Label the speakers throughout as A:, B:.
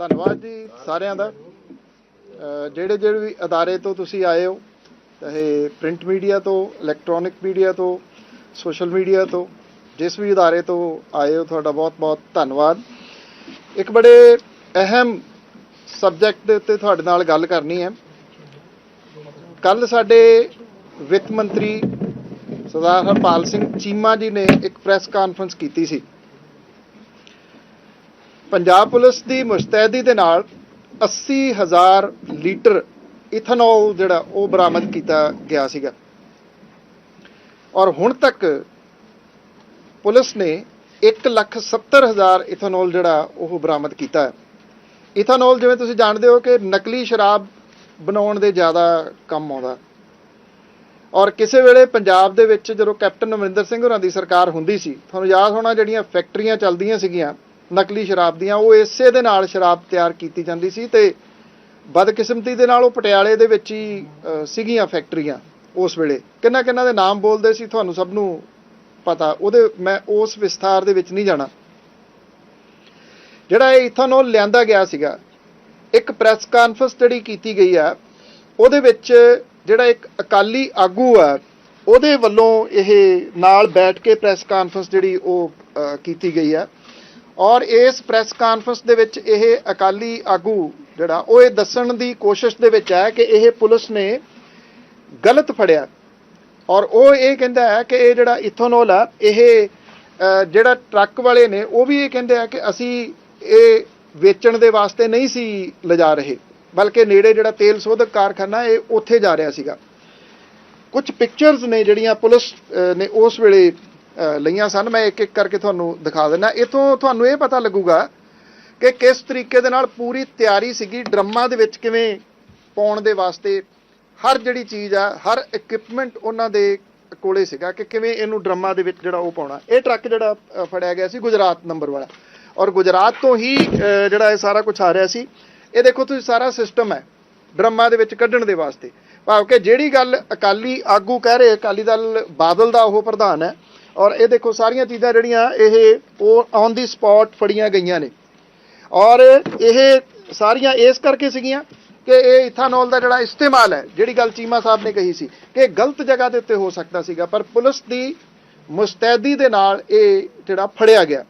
A: ਧੰਨਵਾਦ ਜੀ ਸਾਰਿਆਂ ਦਾ। ਜਿਹੜੇ ਜਿਹੜੇ ਵੀ ਅਦਾਰੇ ਤੋਂ ਤੁਸੀਂ ਆਏ ਹੋ, ਚਾਹੇ ਪ੍ਰਿੰਟ ਮੀਡੀਆ ਤੋਂ, ਇਲੈਕਟ੍ਰੋਨਿਕ ਮੀਡੀਆ ਤੋਂ, ਸੋਸ਼ਲ ਮੀਡੀਆ ਤੋਂ, ਜਿਸ ਵੀ ਅਦਾਰੇ ਤੋਂ ਆਏ ਹੋ, ਤੁਹਾਡਾ ਬਹੁਤ-ਬਹੁਤ ਧੰਨਵਾਦ। ਇੱਕ ਬੜੇ ਅਹਿਮ ਸਬਜੈਕਟ ਦੇ ਉੱਤੇ ਤੁਹਾਡੇ ਨਾਲ ਗੱਲ ਕਰਨੀ ਹੈ। ਕੱਲ ਸਾਡੇ ਵਿੱਤ ਮੰਤਰੀ ਸਰਦਾਰ ਹਰਪਾਲ ਸਿੰਘ ਚੀਮਾ ਜੀ ਨੇ ਇੱਕ ਪ੍ਰੈਸ ਕਾਨਫਰੰਸ ਕੀਤੀ ਸੀ। ਪੰਜਾਬ ਪੁਲਿਸ ਦੀ ਮੁਸਤੈਦੀ ਦੇ ਨਾਲ 80000 ਲੀਟਰ ਇਥਨੋਲ ਜਿਹੜਾ ਉਹ ਬਰਾਮਦ ਕੀਤਾ ਗਿਆ ਸੀਗਾ। ਔਰ ਹੁਣ ਤੱਕ ਪੁਲਿਸ ਨੇ 170000 ਇਥਨੋਲ ਜਿਹੜਾ ਉਹ ਬਰਾਮਦ ਕੀਤਾ ਹੈ। ਇਥਨੋਲ ਜਿਵੇਂ ਤੁਸੀਂ ਜਾਣਦੇ ਹੋ ਕਿ ਨਕਲੀ ਸ਼ਰਾਬ ਬਣਾਉਣ ਦੇ ਜ਼ਿਆਦਾ ਕੰਮ ਆਉਂਦਾ। ਔਰ ਕਿਸੇ ਵੇਲੇ ਪੰਜਾਬ ਦੇ ਵਿੱਚ ਜਦੋਂ ਕੈਪਟਨ ਅਮਰਿੰਦਰ ਸਿੰਘ ਹੋਰਾਂ ਦੀ ਸਰਕਾਰ ਹੁੰਦੀ ਸੀ, ਤੁਹਾਨੂੰ ਯਾਦ ਹੋਣਾ ਜਿਹੜੀਆਂ ਫੈਕਟਰੀਆਂ ਚੱਲਦੀਆਂ ਸੀਗੀਆਂ ਨਕਲੀ ਸ਼ਰਾਬ ਦੀਆਂ, ਉਹ ਇਸੇ ਦੇ ਨਾਲ ਸ਼ਰਾਬ ਤਿਆਰ ਕੀਤੀ ਜਾਂਦੀ ਸੀ ਤੇ ਬਦਕਿਸਮਤੀ ਦੇ ਨਾਲ ਉਹ ਪਟਿਆਲੇ ਦੇ ਵਿੱਚ ਹੀ ਸੀਗੀਆਂ ਫੈਕਟਰੀਆਂ ਉਸ ਵੇਲੇ। ਕਿੰਨਾ ਕਿੰਨਾ ਦੇ ਨਾਮ ਬੋਲਦੇ ਸੀ ਤੁਹਾਨੂੰ ਸਭ ਨੂੰ ਪਤਾ। ਉਹਦੇ, ਮੈਂ ਉਸ ਵਿਸਥਾਰ ਦੇ ਵਿੱਚ ਨਹੀਂ ਜਾਣਾ। ਜਿਹੜਾ ਇਹ ਇਥਨੋਲ ਲਿਆਂਦਾ ਗਿਆ ਸੀਗਾ। ਇੱਕ ਪ੍ਰੈਸ ਕਾਨਫਰੰਸ ਜਿਹੜੀ ਕੀਤੀ ਗਈ ਆ, ਉਹਦੇ ਵਿੱਚ ਜਿਹੜਾ ਇੱਕ ਅਕਾਲੀ ਆਗੂ ਆ, ਉਹਦੇ ਵੱਲੋਂ ਇਹ ਨਾਲ ਬੈਠ ਕੇ ਪ੍ਰੈਸ ਕਾਨਫਰੰਸ ਜਿਹੜੀ ਉਹ ਕੀਤੀ ਗਈ ਆ। ਔਰ ਇਸ ਪ੍ਰੈਸ ਕਾਨਫਰੰਸ ਦੇ ਵਿੱਚ ਇਹ ਅਕਾਲੀ ਆਗੂ ਜਿਹੜਾ, ਉਹ ਇਹ ਦੱਸਣ ਦੀ ਕੋਸ਼ਿਸ਼ ਦੇ ਵਿੱਚ ਹੈ ਕਿ ਇਹ ਪੁਲਿਸ ਨੇ ਗਲਤ ਫੜਿਆ। ਔਰ ਉਹ ਇਹ ਕਹਿੰਦਾ ਹੈ ਕਿ ਇਹ ਜਿਹੜਾ ਇਥੋਨੋਲ ਆ, ਇਹ ਜਿਹੜਾ ਟਰੱਕ ਵਾਲੇ ਨੇ, ਉਹ ਵੀ ਇਹ ਕਹਿੰਦੇ ਆ ਕਿ ਅਸੀਂ ਇਹ ਵੇਚਣ ਦੇ ਵਾਸਤੇ ਨਹੀਂ ਸੀ ਲਿਜਾ ਰਹੇ, ਬਲਕਿ ਨੇੜੇ ਜਿਹੜਾ ਤੇਲ ਸੋਧਕ ਕਾਰਖਾਨਾ, ਇਹ ਉੱਥੇ ਜਾ ਰਿਹਾ ਸੀਗਾ। ਕੁਝ ਪਿਕਚਰਸ ਨੇ ਜਿਹੜੀਆਂ ਪੁਲਿਸ ਨੇ ਉਸ ਵੇਲੇ ਲਈਆਂ ਸਨ। ਮੈਂ ਇੱਕ ਇੱਕ ਕਰਕੇ ਤੁਹਾਨੂੰ ਦਿਖਾ ਦਿੰਦਾ। ਇਥੋਂ ਤੁਹਾਨੂੰ ਇਹ ਪਤਾ ਲੱਗੂਗਾ ਕਿ ਕਿਸ ਤਰੀਕੇ ਦੇ ਨਾਲ ਪੂਰੀ ਤਿਆਰੀ ਸੀਗੀ ਡਰਮਾਂ ਦੇ ਵਿੱਚ ਕਿਵੇਂ ਪਾਉਣ ਦੇ ਵਾਸਤੇ। ਹਰ ਜਿਹੜੀ ਚੀਜ਼ ਆ, ਹਰ ਇਕਵਿਪਮੈਂਟ ਉਹਨਾਂ ਦੇ ਕੋਲੇ ਸੀਗਾ ਕਿ ਕਿਵੇਂ ਇਹਨੂੰ ਡਰਮਾਂ ਦੇ ਵਿੱਚ ਜਿਹੜਾ ਉਹ ਪਾਉਣਾ। ਇਹ ਟਰੱਕ ਜਿਹੜਾ ਫੜਿਆ ਗਿਆ ਸੀ ਗੁਜਰਾਤ ਨੰਬਰ ਵਾਲਾ। ਔਰ ਗੁਜਰਾਤ ਤੋਂ ਹੀ ਜਿਹੜਾ ਇਹ ਸਾਰਾ ਕੁਝ ਆ ਰਿਹਾ ਸੀ, ਇਹ ਦੇਖੋ ਤੁਸੀਂ ਸਾਰਾ ਸਿਸਟਮ ਹੈ ਡਰਮਾਂ ਦੇ ਵਿੱਚ ਕੱਢਣ ਦੇ ਵਾਸਤੇ। ਭਾਵ ਕਿ ਜਿਹੜੀ ਗੱਲ ਅਕਾਲੀ ਆਗੂ ਕਹਿ ਰਹੇ, ਅਕਾਲੀ ਦਲ ਬਾਦਲ ਦਾ ਉਹ ਪ੍ਰਧਾਨ ਹੈ ਔਰ ਇਹ ਦੇਖੋ ਸਾਰੀਆਂ ਚੀਜ਼ਾਂ ਜਿਹੜੀਆਂ ਇਹ ਉਹ ਔਨ ਦੀ ਸਪੌਟ ਫੜੀਆਂ ਗਈਆਂ ਨੇ। ਔਰ ਇਹ ਸਾਰੀਆਂ ਇਸ ਕਰਕੇ ਸੀਗੀਆਂ ਕਿ ਇਹ ਇਥਾਨੋਲ ਦਾ ਜਿਹੜਾ ਇਸਤੇਮਾਲ ਹੈ, ਜਿਹੜੀ ਗੱਲ ਚੀਮਾ ਸਾਹਿਬ ਨੇ ਕਹੀ ਸੀ ਕਿ ਇਹ ਗਲਤ ਜਗ੍ਹਾ ਦੇ ਉੱਤੇ ਹੋ ਸਕਦਾ ਸੀਗਾ, ਪਰ ਪੁਲਿਸ ਦੀ ਮੁਸਤੈਦੀ ਦੇ ਨਾਲ ਇਹ ਜਿਹੜਾ ਫੜਿਆ ਗਿਆ।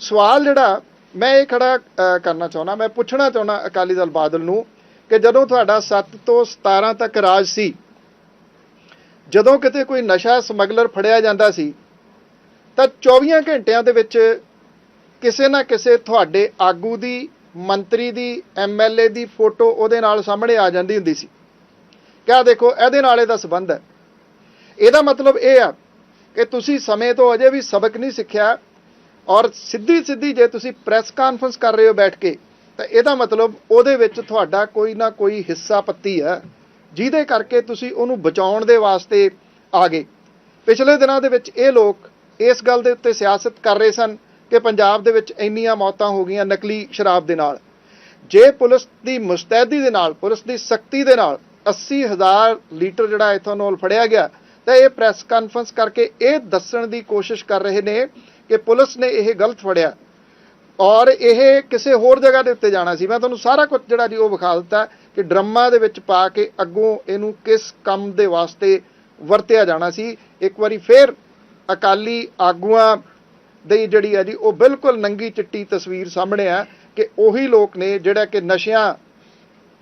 A: ਸਵਾਲ ਜਿਹੜਾ ਮੈਂ ਇਹ ਖੜਾ ਕਰਨਾ ਚਾਹੁੰਦਾ, ਮੈਂ ਪੁੱਛਣਾ ਚਾਹੁੰਦਾ ਅਕਾਲੀ ਦਲ ਬਾਦਲ ਨੂੰ ਕਿ ਜਦੋਂ ਤੁਹਾਡਾ 7 ਤੋਂ 17 ਤੱਕ ਰਾਜ ਸੀ ਜਦੋਂ ਕਿਤੇ ਕੋਈ ਨਸ਼ਾ ਸਮਗਲਰ ਫੜਿਆ ਜਾਂਦਾ ਸੀ, ਤਾਂ 24 ਘੰਟਿਆਂ ਦੇ ਵਿੱਚ ਕਿਸੇ ਨਾ ਕਿਸੇ ਤੁਹਾਡੇ ਆਗੂ ਦੀ, ਮੰਤਰੀ ਦੀ ਐਮਐਲਏ ਦੀ ਫੋਟੋ ਉਹਦੇ ਨਾਲ ਸਾਹਮਣੇ ਆ ਜਾਂਦੀ ਹੁੰਦੀ ਸੀ। ਕਿਆ ਦੇਖੋ, ਇਹਦੇ ਨਾਲ ਇਹਦਾ ਸੰਬੰਧ ਹੈ। ਇਹਦਾ ਮਤਲਬ ਇਹ ਆ ਕਿ ਤੁਸੀਂ ਸਮੇਂ ਤੋਂ ਅਜੇ ਵੀ ਸਬਕ ਨਹੀਂ ਸਿੱਖਿਆ ਔਰ ਸਿੱਧੀ ਸਿੱਧੀ ਜੇ ਤੁਸੀਂ ਪ੍ਰੈਸ ਕਾਨਫਰੰਸ ਕਰ ਰਹੇ ਹੋ ਬੈਠ ਕੇ, ਤਾਂ ਇਹਦਾ ਮਤਲਬ ਉਹਦੇ ਵਿੱਚ ਤੁਹਾਡਾ ਕੋਈ ਨਾ ਕੋਈ ਹਿੱਸਾ ਪੱਤੀ ਹੈ। ਜਿਹਦੇ ਕਰਕੇ ਤੁਸੀਂ ਉਹਨੂੰ ਬਚਾਉਣ ਦੇ ਵਾਸਤੇ ਆ ਗਏ। ਪਿਛਲੇ ਦਿਨਾਂ ਦੇ ਵਿੱਚ ਇਹ ਲੋਕ ਇਸ ਗੱਲ ਦੇ ਉੱਤੇ ਸਿਆਸਤ ਕਰ ਰਹੇ ਸਨ ਕਿ ਪੰਜਾਬ ਦੇ ਵਿੱਚ ਇੰਨੀਆਂ ਮੌਤਾਂ ਹੋ ਗਈਆਂ ਨਕਲੀ ਸ਼ਰਾਬ ਦੇ ਨਾਲ। ਜੇ ਪੁਲਿਸ ਦੀ ਮੁਸਤੈਦੀ ਦੇ ਨਾਲ, ਪੁਲਿਸ ਦੀ ਸਖਤੀ ਦੇ ਨਾਲ 80000 ਲੀਟਰ ਜਿਹੜਾ ਇਥੋਨੋਲ ਫੜਿਆ ਗਿਆ, ਤਾਂ ਇਹ ਪ੍ਰੈਸ ਕਾਨਫਰੰਸ ਕਰਕੇ ਇਹ ਦੱਸਣ ਦੀ ਕੋਸ਼ਿਸ਼ ਕਰ ਰਹੇ ਨੇ ਕਿ ਪੁਲਿਸ ਨੇ ਇਹ ਗਲਤ ਫੜਿਆ। ਔਰ ਇਹ ਕਿਸੇ ਹੋਰ ਜਗ੍ਹਾ ਦੇ ਉੱਤੇ ਜਾਣਾ ਸੀ। ਮੈਂ ਤੁਹਾਨੂੰ ਸਾਰਾ ਕੁਝ ਜਿਹੜਾ ਜੀ ਉਹ ਵਿਖਾ ਦਿੱਤਾ ਕਿ ਡਰਮਾਂ ਦੇ ਵਿੱਚ ਪਾ ਕੇ ਅੱਗੋਂ ਇਹਨੂੰ ਕਿਸ ਕੰਮ ਦੇ ਵਾਸਤੇ ਵਰਤਿਆ ਜਾਣਾ ਸੀ। ਇੱਕ ਵਾਰੀ ਫੇਰ ਅਕਾਲੀ ਆਗੂਆਂ ਦੀ ਜਿਹੜੀ ਹੈ ਜੀ, ਉਹ ਬਿਲਕੁਲ ਨੰਗੀ ਚਿੱਟੀ ਤਸਵੀਰ ਸਾਹਮਣੇ ਆ ਕਿ ਉਹੀ ਲੋਕ ਨੇ ਜਿਹੜਾ ਕਿ ਨਸ਼ਿਆਂ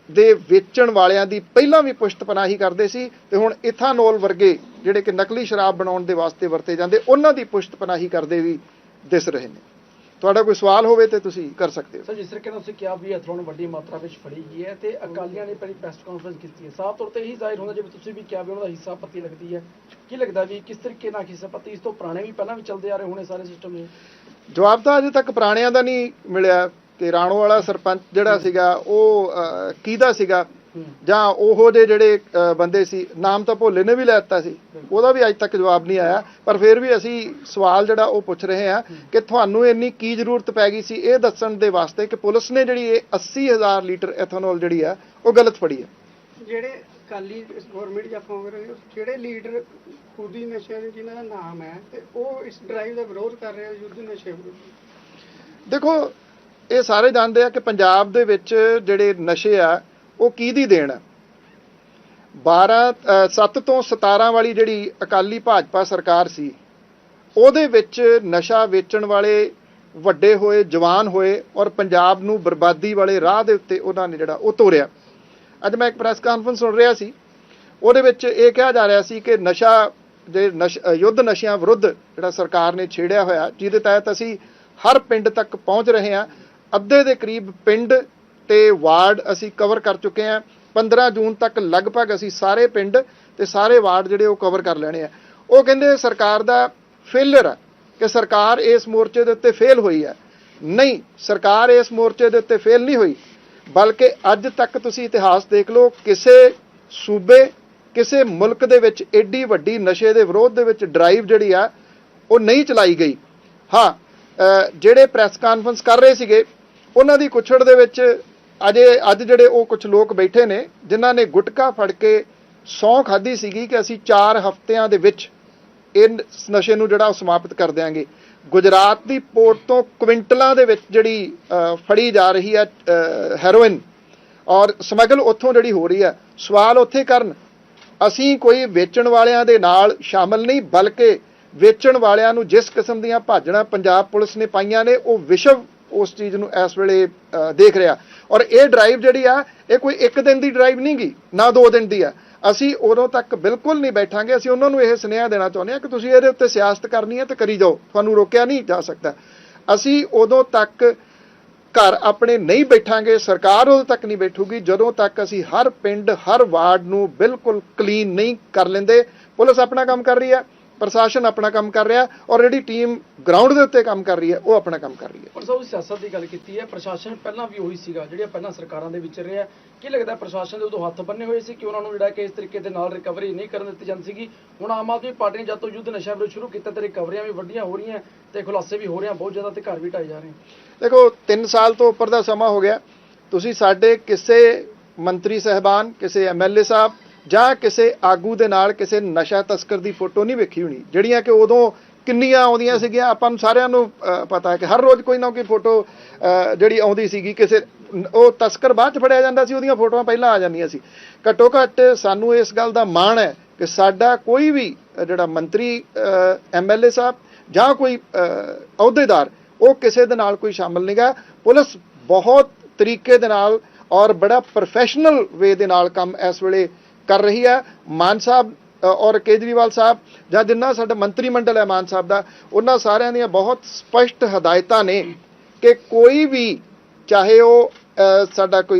A: ਦੇ ਵੇਚਣ ਵਾਲਿਆਂ ਦੀ ਪਹਿਲਾਂ ਵੀ ਪੁਸ਼ਤਪਨਾਹੀ ਕਰਦੇ ਸੀ ਤੇ ਹੁਣ ਇਥਾਨੋਲ ਵਰਗੇ ਜਿਹੜੇ ਕਿ ਨਕਲੀ ਸ਼ਰਾਬ ਬਣਾਉਣ ਦੇ ਵਾਸਤੇ ਵਰਤੇ ਜਾਂਦੇ, ਉਹਨਾਂ ਦੀ ਪੁਸ਼ਤਪਨਾਹੀ ਕਰਦੇ ਵੀ ਦਿਸ ਰਹੇ ਨੇ। ਤੁਹਾਡਾ ਕੋਈ ਸਵਾਲ ਹੋਵੇ ਤੇ ਤੁਸੀਂ ਕਰ ਸਕਦੇ ਹੋ।
B: ਸਰ ਜਿਸ ਤਰੀਕੇ ਨਾਲ ਤੁਸੀਂ ਕਿਹਾ ਵੀ ਐਥਲੋਨ ਵੱਡੀ ਮਾਤਰਾ ਵਿੱਚ ਫੜੀ ਗਈ ਹੈ ਤੇ ਅਕਾਲੀਆਂ ਨੇ ਪਹਿਲੀ ਪ੍ਰੈਸ ਕਾਨਫਰੰਸ ਕੀਤੀ ਹੈ। ਸਾਫ਼ ਤੌਰ ਤੇ ਇਹੀ ਜ਼ਾਹਿਰ ਹੁੰਦਾ ਜਿਵੇਂ ਤੁਸੀਂ ਵੀ ਕਿਹਾ ਵੀ ਉਹਨਾਂ ਦਾ ਹਿੱਸਾ ਪੱਤੀ ਲੱਗਦੀ ਹੈ। ਕੀ ਲੱਗਦਾ ਵੀ ਕਿਸ ਤਰੀਕੇ ਨਾਲ ਹਿੱਸਾ ਪੱਤੀ ਇਸ ਤੋਂ ਪੁਰਾਣੇ ਵੀ ਪਹਿਲਾਂ ਵੀ ਚੱਲਦੇ ਆ ਰਹੇ ਹੋਣੇ ਸਾਰੇ ਸਿਸਟਮ ਇਹ?
A: ਜਵਾਬ ਤਾਂ ਅਜੇ ਤੱਕ ਪੁਰਾਣਿਆਂ ਦਾ ਨਹੀਂ ਮਿਲਿਆ ਕਿ ਰਾਣੋ ਵਾਲਾ ਸਰਪੰਚ ਜਿਹੜਾ ਸੀਗਾ ਉਹ ਅਹ, ਕਿਹਦਾ ਸੀਗਾ? ਜਾਂ ਉਹੋ ਜਿਹੇ ਜਿਹੜੇ ਬੰਦੇ ਸੀ ਨਾਮ ਤਾਂ ਭੋਲੇ ਨੇ ਵੀ ਲੈ ਦਿੱਤਾ ਸੀ। ਉਹਦਾ ਵੀ ਅੱਜ ਤੱਕ ਜਵਾਬ ਨਹੀਂ ਆਇਆ। ਪਰ ਫਿਰ ਵੀ ਅਸੀਂ ਸਵਾਲ ਜਿਹੜਾ ਉਹ ਪੁੱਛ ਰਹੇ ਹਾਂ ਕਿ ਤੁਹਾਨੂੰ ਇੰਨੀ ਕੀ ਜ਼ਰੂਰਤ ਪੈ ਗਈ ਸੀ ਇਹ ਦੱਸਣ ਦੇ ਵਾਸਤੇ ਕਿ ਪੁਲਿਸ ਨੇ ਜਿਹੜੀ ਇਹ 80000 ਲੀਟਰ ਐਥਨੋਲ ਜਿਹੜੀ ਆ ਉਹ ਗਲਤ ਫੜੀ ਹੈ
C: ਜਿਹੜੇ ਅਕਾਲੀ ਗਵਰਨਮੈਂਟ ਜਾਂ ਕਾਂਗਰਸ ਜਿਹੜੇ ਲੀਡਰ ਖੁਦੀ ਨਸ਼ਿਆਂ ਦੇ ਜਿਨ੍ਹਾਂ ਦਾ ਨਾਮ ਹੈ ਤੇ ਉਹ ਇਸ ਡਰਾਈਵ ਦਾ ਵਿਰੋਧ ਕਰ ਰਹੇ ਆ ਯੁੱਧ ਨਸ਼ੇ ਵਿਰੁੱਧ?
A: ਦੇਖੋ ਇਹ ਸਾਰੇ ਜਾਣਦੇ ਆ ਕਿ ਪੰਜਾਬ ਦੇ ਵਿੱਚ ਜਿਹੜੇ ਨਸ਼ੇ ਆ ਉਹ ਕਿਹਦੀ ਦੇਣ ਹੈ? 12 ਅ, 7 ਤੋਂ 17 ਵਾਲੀ ਜਿਹੜੀ ਅਕਾਲੀ ਭਾਜਪਾ ਸਰਕਾਰ ਸੀ ਉਹਦੇ ਵਿੱਚ ਨਸ਼ਾ ਵੇਚਣ ਵਾਲੇ ਵੱਡੇ ਹੋਏ ਜਵਾਨ ਹੋਏ ਔਰ ਪੰਜਾਬ ਨੂੰ ਬਰਬਾਦੀ ਵਾਲੇ ਰਾਹ ਦੇ ਉੱਤੇ ਉਹਨਾਂ ਨੇ ਜਿਹੜਾ ਉਹ ਤੋਰਿਆ। ਅੱਜ ਮੈਂ ਇੱਕ ਪ੍ਰੈਸ ਕਾਨਫਰੰਸ ਸੁਣ ਰਿਹਾ ਸੀ। ਉਹਦੇ ਵਿੱਚ ਇਹ ਕਿਹਾ ਜਾ ਰਿਹਾ ਸੀ ਕਿ ਨਸ਼ਾ ਜੇ ਨਸ਼ ਯੁੱਧ ਨਸ਼ਿਆਂ ਵਿਰੁੱਧ ਜਿਹੜਾ ਸਰਕਾਰ ਨੇ ਛੇੜਿਆ ਹੋਇਆ ਜਿਹਦੇ ਤਹਿਤ ਅਸੀਂ ਹਰ ਪਿੰਡ ਤੱਕ ਪਹੁੰਚ ਰਹੇ ਹਾਂ। ਅੱਧੇ ਦੇ ਕਰੀਬ ਪਿੰਡ ਤੇ ਵਾਰਡ ਅਸੀਂ ਕਵਰ ਕਰ ਚੁੱਕੇ ਹਾਂ। 15 ਜੂਨ ਤੱਕ ਲਗਭਗ ਅਸੀਂ ਸਾਰੇ ਪਿੰਡ ਤੇ ਸਾਰੇ ਵਾਰਡ ਜਿਹੜੇ ਉਹ ਕਵਰ ਕਰ ਲੈਣੇ ਆ। ਉਹ ਕਹਿੰਦੇ ਸਰਕਾਰ ਦਾ ਫੇਲਰ ਹੈ ਕਿ ਸਰਕਾਰ ਇਸ ਮੋਰਚੇ ਦੇ ਉੱਤੇ ਫੇਲ ਹੋਈ ਹੈ ਨਹੀਂ, ਸਰਕਾਰ ਇਸ ਮੋਰਚੇ ਦੇ ਉੱਤੇ ਫੇਲ ਨਹੀਂ ਹੋਈ। ਬਲਕਿ ਅੱਜ ਤੱਕ ਤੁਸੀਂ ਇਤਿਹਾਸ ਦੇਖ ਲਓ, ਕਿਸੇ ਸੂਬੇ, ਕਿਸੇ ਮੁਲਕ ਦੇ ਵਿੱਚ ਐਡੀ ਵੱਡੀ ਨਸ਼ੇ ਦੇ ਵਿਰੋਧ ਦੇ ਵਿੱਚ ਡਰਾਈਵ ਜਿਹੜੀ ਆ, ਉਹ ਨਹੀਂ ਚਲਾਈ ਗਈ। ਹਾਂ ਜਿਹੜੇ ਪ੍ਰੈਸ ਕਾਨਫਰੰਸ ਕਰ ਰਹੇ ਸੀਗੇ, ਉਹਨਾਂ ਦੀ ਕੁਛੜ ਦੇ ਵਿੱਚ ਅਜੇ ਅੱਜ ਜਿਹੜੇ ਉਹ ਕੁਝ ਲੋਕ ਬੈਠੇ ਨੇ, ਜਿਨ੍ਹਾਂ ਨੇ ਗੁਟਕਾ ਫੜ ਕੇ ਸੌਂ ਖਾਧੀ ਸੀਗੀ ਕਿ ਅਸੀਂ 4 ਹਫ਼ਤਿਆਂ ਦੇ ਵਿੱਚ ਇਹ ਨਸ਼ੇ ਨੂੰ ਜਿਹੜਾ ਉਹ ਸਮਾਪਤ ਕਰ ਦਿਆਂਗੇ। ਗੁਜਰਾਤ ਦੀ ਪੋਰਟ ਤੋਂ ਕੁਇੰਟਲਾਂ ਦੇ ਵਿੱਚ ਜਿਹੜੀ ਫੜੀ ਜਾ ਰਹੀ ਹੈ ਹੈਰੋਇਨ। ਔਰ ਸਮਗਲ ਉੱਥੋਂ ਜਿਹੜੀ ਹੋ ਰਹੀ ਹੈ, ਸਵਾਲ ਉੱਥੇ ਕਰਨ, ਅਸੀਂ ਕੋਈ ਵੇਚਣ ਵਾਲਿਆਂ ਦੇ ਨਾਲ ਸ਼ਾਮਲ ਨਹੀਂ, ਬਲਕਿ ਵੇਚਣ ਵਾਲਿਆਂ ਨੂੰ ਜਿਸ ਕਿਸਮ ਦੀਆਂ ਭਾਜਣਾ ਪੰਜਾਬ ਪੁਲਿਸ ਨੇ ਪਾਈਆਂ ਨੇ, ਉਹ ਵਿਸ਼ਵ ਉਸ ਚੀਜ਼ ਨੂੰ ਇਸ ਵੇਲੇ ਦੇਖ ਰਿਹਾ। ਔਰ ਇਹ ਡਰਾਈਵ ਜਿਹੜੀ ਆ, ਇਹ ਕੋਈ ਇੱਕ ਦਿਨ ਦੀ ਡਰਾਈਵ ਨਹੀਂ ਗੀ, ਨਾ ਦੋ ਦਿਨ ਦੀ ਆ। ਅਸੀਂ ਉਦੋਂ ਤੱਕ ਬਿਲਕੁਲ ਨਹੀਂ ਬੈਠਾਂਗੇ, ਅਸੀਂ ਉਹਨਾਂ ਨੂੰ ਇਹ ਸੁਨੇਹਾ ਦੇਣਾ ਚਾਹੁੰਦੇ ਹਾਂ ਕਿ ਤੁਸੀਂ ਇਹਦੇ ਉੱਤੇ ਸਿਆਸਤ ਕਰਨੀ ਹੈ ਤੇ ਕਰੀ ਜਾਓ, ਤੁਹਾਨੂੰ ਰੋਕਿਆ ਨਹੀਂ ਜਾ ਸਕਦਾ। ਅਸੀਂ ਉਦੋਂ ਤੱਕ ਘਰ ਆਪਣੇ ਨਹੀਂ ਬੈਠਾਂਗੇ, ਸਰਕਾਰ ਉਦੋਂ ਤੱਕ ਨਹੀਂ ਬੈਠੂਗੀ ਜਦੋਂ ਤੱਕ ਅਸੀਂ ਹਰ ਪਿੰਡ, ਹਰ ਵਾਰਡ ਨੂੰ ਬਿਲਕੁਲ ਕਲੀਨ ਨਹੀਂ ਕਰ ਲੈਂਦੇ। ਪੁਲਿਸ ਆਪਣਾ ਕੰਮ ਕਰ ਰਹੀ ਹੈ। ਪ੍ਰਸ਼ਾਸਨ ਆਪਣਾ ਕੰਮ ਕਰ ਰਿਹਾ ਔਰ ਜਿਹੜੀ ਟੀਮ ਗਰਾਊਂਡ ਦੇ ਉੱਤੇ ਕੰਮ ਕਰ ਰਹੀ ਹੈ ਉਹ ਆਪਣਾ ਕੰਮ ਕਰ ਰਹੀ ਹੈ।
B: ਪਰ ਸਭ ਸਿਆਸਤ ਦੀ ਗੱਲ ਕੀਤੀ ਹੈ ਪ੍ਰਸ਼ਾਸਨ ਪਹਿਲਾਂ ਵੀ ਉਹੀ ਸੀਗਾ ਜਿਹੜੀਆਂ ਪਹਿਲਾਂ ਸਰਕਾਰਾਂ ਦੇ ਵਿੱਚ ਰਿਹਾ। ਕੀ ਲੱਗਦਾ ਪ੍ਰਸ਼ਾਸਨ ਦੇ ਉਦੋਂ ਹੱਥ ਬੰਨੇ ਹੋਏ ਸੀ ਕਿ ਉਹਨਾਂ ਨੂੰ ਜਿਹੜਾ ਕਿ ਇਸ ਤਰੀਕੇ ਦੇ ਨਾਲ ਰਿਕਵਰੀ ਨਹੀਂ ਕਰਨ ਦਿੱਤੀ ਜਾਂਦੀ ਸੀਗੀ? ਹੁਣ ਆਮ ਆਦਮੀ ਪਾਰਟੀ ਨੇ ਜਦ ਤੋਂ ਯੁੱਧ ਨਸ਼ਾ ਵਿਰੁੱਧ ਸ਼ੁਰੂ ਕੀਤਾ ਤੇ ਰਿਕਵਰੀਆਂ ਵੀ ਵੱਡੀਆਂ ਹੋ ਰਹੀਆਂ ਤੇ ਖੁਲਾਸੇ ਵੀ ਹੋ ਰਹੇ ਆ ਬਹੁਤ ਜ਼ਿਆਦਾ ਤੇ ਘਰ ਵੀ ਢਾਏ ਜਾ ਰਹੇ
A: ਦੇਖੋ 3 ਸਾਲ ਤੋਂ ਉੱਪਰ ਦਾ ਸਮਾਂ ਹੋ ਗਿਆ। ਤੁਸੀਂ ਸਾਡੇ ਕਿਸੇ ਮੰਤਰੀ ਸਹਿਬਾਨ ਕਿਸੇ ਐਮਐਲਏ ਸਾਹਿਬ ਜਾਂ ਕਿਸੇ ਆਗੂ ਦੇ ਨਾਲ ਕਿਸੇ ਨਸ਼ਾ ਤਸਕਰ ਦੀ ਫੋਟੋ ਨਹੀਂ ਵੇਖੀ ਹੋਣੀ, ਜਿਹੜੀਆਂ ਕਿ ਉਦੋਂ ਕਿੰਨੀਆਂ ਆਉਂਦੀਆਂ ਸੀਗੀਆਂ, ਆਪਾਂ ਨੂੰ ਸਾਰਿਆਂ ਨੂੰ ਪਤਾ ਹੈ ਕਿ ਹਰ ਰੋਜ਼ ਕੋਈ ਨਾ ਕੋਈ ਫੋਟੋ ਜਿਹੜੀ ਆਉਂਦੀ ਸੀਗੀ, ਕਿਸੇ, ਉਹ ਤਸਕਰ ਬਾਅਦ ਚ ਫੜਿਆ ਜਾਂਦਾ ਸੀ, ਉਹਦੀਆਂ ਫੋਟੋਆਂ ਪਹਿਲਾਂ ਆ ਜਾਂਦੀਆਂ ਸੀ। ਘੱਟੋ ਘੱਟ ਸਾਨੂੰ ਇਸ ਗੱਲ ਦਾ ਮਾਣ ਹੈ ਕਿ ਸਾਡਾ ਕੋਈ ਵੀ ਜਿਹੜਾ ਮੰਤਰੀ ਐਮਐਲਏ ਸਾਹਿਬ ਜਾਂ ਕੋਈ ਅਹੁਦੇਦਾਰ, ਉਹ ਕਿਸੇ ਦੇ ਨਾਲ ਕੋਈ ਸ਼ਾਮਲ ਨਹੀਂਗਾ। ਪੁਲਿਸ ਬਹੁਤ ਤਰੀਕੇ ਦੇ ਨਾਲ ਔਰ ਬੜਾ ਪ੍ਰੋਫੈਸ਼ਨਲ ਵੇ ਦੇ ਨਾਲ ਕੰਮ ਇਸ ਵੇਲੇ ਕਰ ਰਹੀ ਹੈ। ਮਾਨ ਸਾਹਿਬ ਔਰ ਕੇਜਰੀਵਾਲ ਸਾਹਿਬ, ਜਾਂ ਜਿੰਨਾ ਸਾਡਾ ਮੰਤਰੀ ਮੰਡਲ ਹੈ ਮਾਨ ਸਾਹਿਬ ਦਾ, ਉਹਨਾਂ ਸਾਰਿਆਂ ਦੀਆਂ ਬਹੁਤ ਸਪਸ਼ਟ ਹਦਾਇਤਾਂ ਨੇ ਕਿ ਕੋਈ ਵੀ ਚਾਹੇ ਉਹ ਸਾਡਾ ਕੋਈ